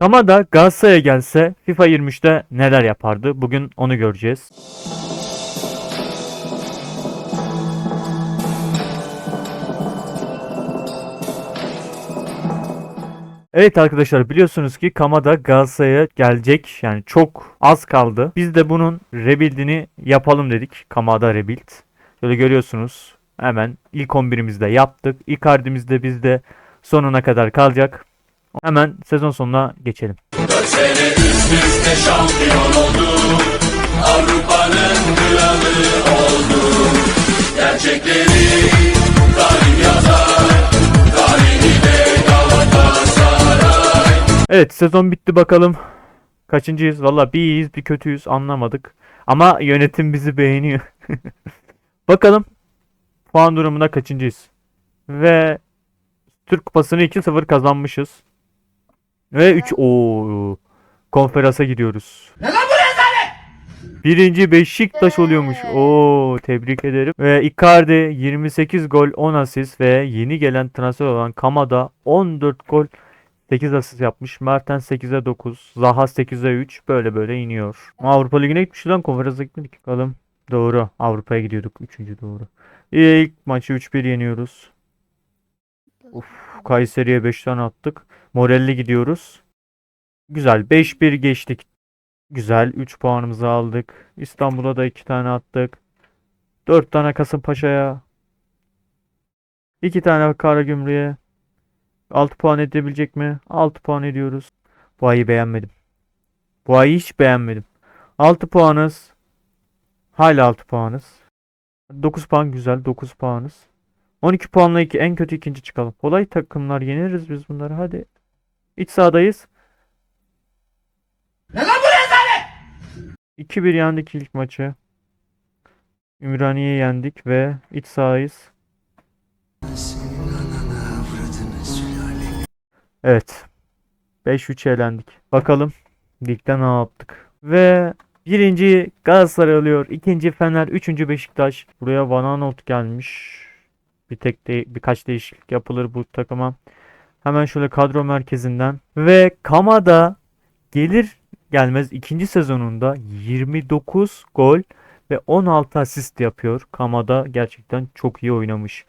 Kamada Galatasaray'a gelse FIFA 23'te neler yapardı? Bugün onu göreceğiz. Evet arkadaşlar biliyorsunuz ki Kamada Galatasaray'a gelecek. Yani çok az kaldı. Biz de bunun rebuild'ini yapalım dedik. Kamada rebuild. Böyle görüyorsunuz. Hemen ilk 11'imizde yaptık. Icardi'miz de bizde sonuna kadar kalacak. Hemen sezon sonuna geçelim. Dört sene üst üste şampiyon oldu. Avrupa'nın kralı oldu. Gerçekleri tarih yazar. Tarihi de Galatasaray. Evet sezon bitti bakalım. Kaçıncıyız? Valla bir iyiyiz bir kötüyüz anlamadık. Ama yönetim bizi beğeniyor. bakalım puan durumunda kaçıncıyız? Ve Türk Kupası'nı 2-0 kazanmışız. Ve 3 o konferansa gidiyoruz. Birinci Beşiktaş oluyormuş. Oo tebrik ederim. Ve Icardi 28 gol 10 asist ve yeni gelen transfer olan Kamada 14 gol 8 asist yapmış. Mertens 8'e 9. Zaha 8'e 3. Böyle böyle iniyor. Avrupa Ligi'ne gitmiş lan konferansa gitmedik. Bakalım. Doğru. Avrupa'ya gidiyorduk. Üçüncü doğru. İlk maçı 3-1 yeniyoruz. Uf, Kayseri'ye 5 tane attık. Morelli gidiyoruz. Güzel. 5-1 geçtik. Güzel. 3 puanımızı aldık. İstanbul'a da 2 tane attık. 4 tane Kasımpaşa'ya. 2 tane Karagümrük'e. 6 puan edebilecek mi? 6 puan ediyoruz. Bu ayı beğenmedim. Bu ayı hiç beğenmedim. 6 puanız. Hala 6 puanız. 9 puan güzel. 9 puanız. 12 puanla iki, en kötü ikinci çıkalım. Kolay takımlar yeneriz biz bunları. Hadi. İç sahadayız. 2-1 yendik ilk maçı. Ümraniye'yi yendik ve iç sahayız. Evet. 5-3 elendik. Bakalım ligde ne yaptık. Ve birinci Galatasaray alıyor. ikinci Fener. Üçüncü Beşiktaş. Buraya Vananot gelmiş. Bir tek de birkaç değişiklik yapılır bu takıma. Hemen şöyle kadro merkezinden. Ve Kamada gelir gelmez ikinci sezonunda 29 gol ve 16 asist yapıyor. Kamada gerçekten çok iyi oynamış.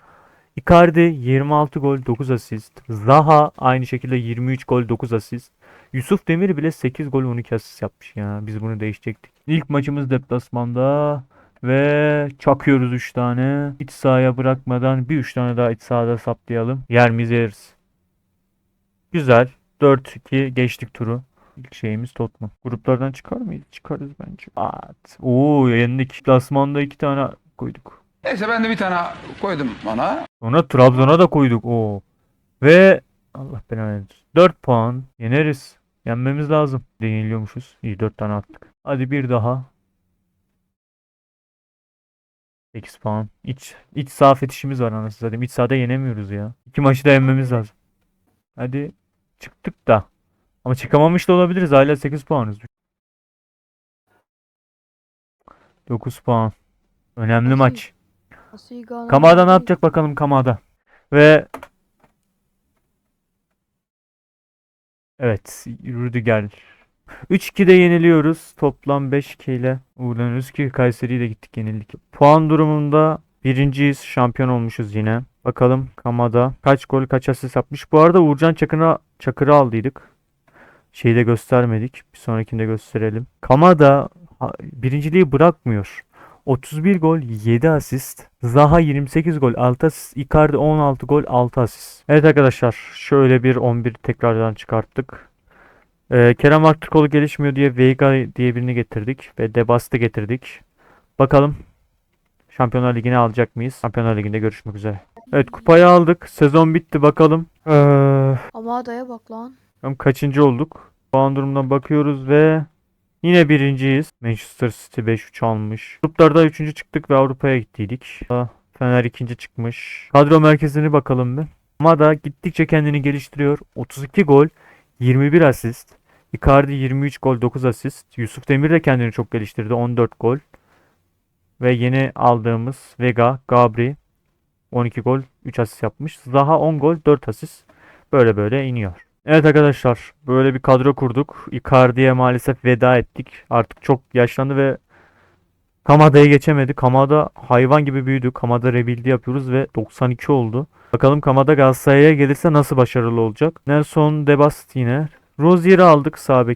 Icardi 26 gol 9 asist. Zaha aynı şekilde 23 gol 9 asist. Yusuf Demir bile 8 gol 12 asist yapmış ya. Biz bunu değişecektik. İlk maçımız deplasmanda ve çakıyoruz 3 tane. İç sahaya bırakmadan bir 3 tane daha iç sahada saplayalım. Yer miyiz yeriz. Güzel. 4-2 geçtik turu. İlk şeyimiz Tottenham. Gruplardan çıkar mıyız? Çıkarız bence. At. Oo yendik. Klasmanda 2 tane koyduk. Neyse ben de bir tane koydum ona. Sonra Trabzon'a da koyduk. Oo. Ve Allah belanı versin. 4 puan. Yeneriz. Yenmemiz lazım. Yeniliyormuşuz. İyi 4 tane attık. Hadi bir daha. 8 puan. İç, iç saha fetişimiz var anasını satayım. İç sahada yenemiyoruz ya. İki maçı da yenmemiz lazım. Hadi çıktık da. Ama çıkamamış da olabiliriz. Hala 8 puanız. 9 puan. Önemli maç. Kamada ne yapacak bakalım Kamada. Ve Evet Rüdiger. 3-2'de yeniliyoruz. Toplam 5-2 ile uğurlanıyoruz ki Kayseri'yi de gittik yenildik. Puan durumunda birinciyiz. Şampiyon olmuşuz yine. Bakalım Kamada kaç gol kaç asist yapmış. Bu arada Uğurcan Çakır'ı Çakır'ı aldıydık. Şeyi de göstermedik. Bir sonrakinde gösterelim. Kamada birinciliği bırakmıyor. 31 gol 7 asist. Zaha 28 gol 6 asist. Icardi 16 gol 6 asist. Evet arkadaşlar şöyle bir 11 tekrardan çıkarttık. Ee, Kerem Aktürkoğlu gelişmiyor diye Veiga diye birini getirdik. Ve Debas'ı getirdik. Bakalım Şampiyonlar Ligi'ne alacak mıyız? Şampiyonlar Ligi'nde görüşmek üzere. Evet kupayı aldık. Sezon bitti bakalım. Ee, Amada'ya bak lan. Kaçıncı olduk? Puan durumundan bakıyoruz ve yine birinciyiz. Manchester City 5-3 almış. Gruplarda üçüncü çıktık ve Avrupa'ya gittiydik. Fener ikinci çıkmış. Kadro merkezine bakalım bir. Ama da gittikçe kendini geliştiriyor. 32 gol, 21 asist. Icardi 23 gol, 9 asist. Yusuf Demir de kendini çok geliştirdi. 14 gol. Ve yeni aldığımız Vega, Gabri 12 gol, 3 asist yapmış. Zaha 10 gol, 4 asist. Böyle böyle iniyor. Evet arkadaşlar böyle bir kadro kurduk. Icardi'ye maalesef veda ettik. Artık çok yaşlandı ve Kamada'ya geçemedi. Kamada hayvan gibi büyüdü. Kamada rebuild'i yapıyoruz ve 92 oldu. Bakalım Kamada Galatasaray'a gelirse nasıl başarılı olacak. Nelson Debastine. Rozier'i aldık sağ.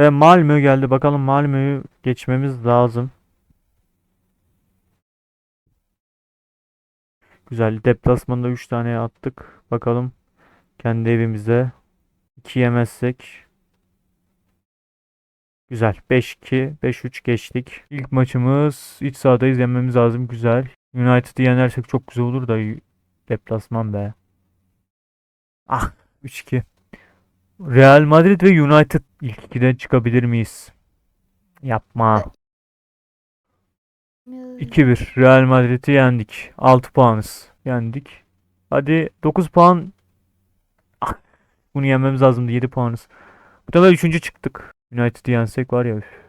Ve Malmö geldi. Bakalım Malmö'yü geçmemiz lazım. Güzel. Deplasmanda 3 tane attık. Bakalım kendi evimize 2 yemezsek. Güzel. 5-2, 5-3 geçtik. İlk maçımız iç sahadayız. Yenmemiz lazım. Güzel. United'ı yenersek çok güzel olur da deplasman be. Ah 3-2. Real Madrid ve United ilk ikiden çıkabilir miyiz? Yapma. 2-1. Real Madrid'i yendik. 6 puanız. Yendik. Hadi 9 puan. Ah, bunu yenmemiz lazımdı. 7 puanız. Bu sefer 3. çıktık. United'ı yensek var ya. üf.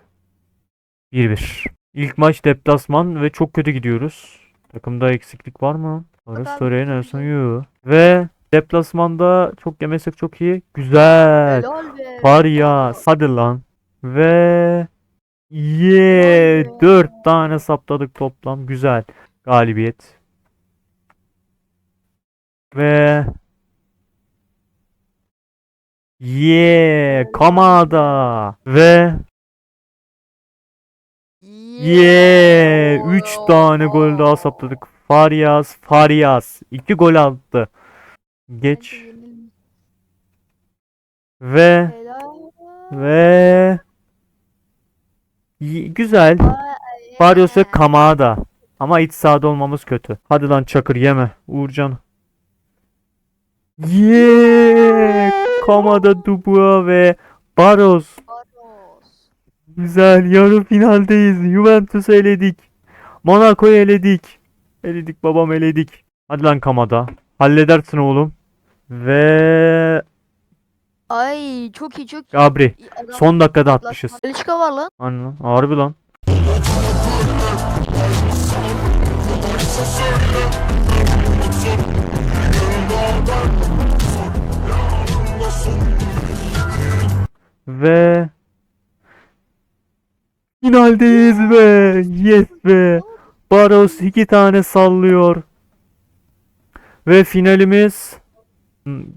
1-1. İlk maç deplasman ve çok kötü gidiyoruz. Takımda eksiklik var mı? Aras abi, Torreira, çok Nelson iyi. Yu. Ve deplasmanda çok yemesek çok iyi. Güzel. Helal be. Var ya hadi lan. Ve ye Vay be. 4 tane sapladık toplam. Güzel. Galibiyet. Ve ye Kamada ve ye 3 tane gol daha sapladık. Farias, Farias 2 gol attı. Geç ve Helal. Ve Y- güzel. Barrios ve Kamada. Ama iç sahada olmamız kötü. Hadi lan Çakır yeme. Uğurcan. Yeee. Kamada, Dubois ve Barros. Barros. Güzel. Yarı finaldeyiz. Juventus'u eledik. Monaco'yu eledik. Eledik babam eledik. Hadi lan Kamada. Halledersin oğlum. Ve Ay çok iyi çok iyi. Gabri. Adam. Son dakikada atmışız. Belçika var lan. Anla. Harbi lan. Ve finaldeyiz be. Yes be. Barros iki tane sallıyor. Ve finalimiz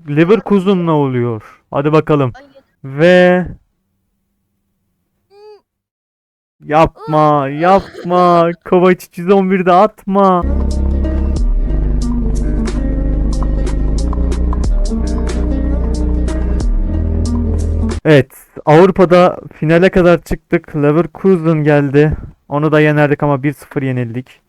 Leverkusen'la oluyor. Hadi bakalım. Ve yapma, yapma. Kovacic 11'de atma. Evet, Avrupa'da finale kadar çıktık. Leverkusen geldi. Onu da yenerdik ama 1-0 yenildik.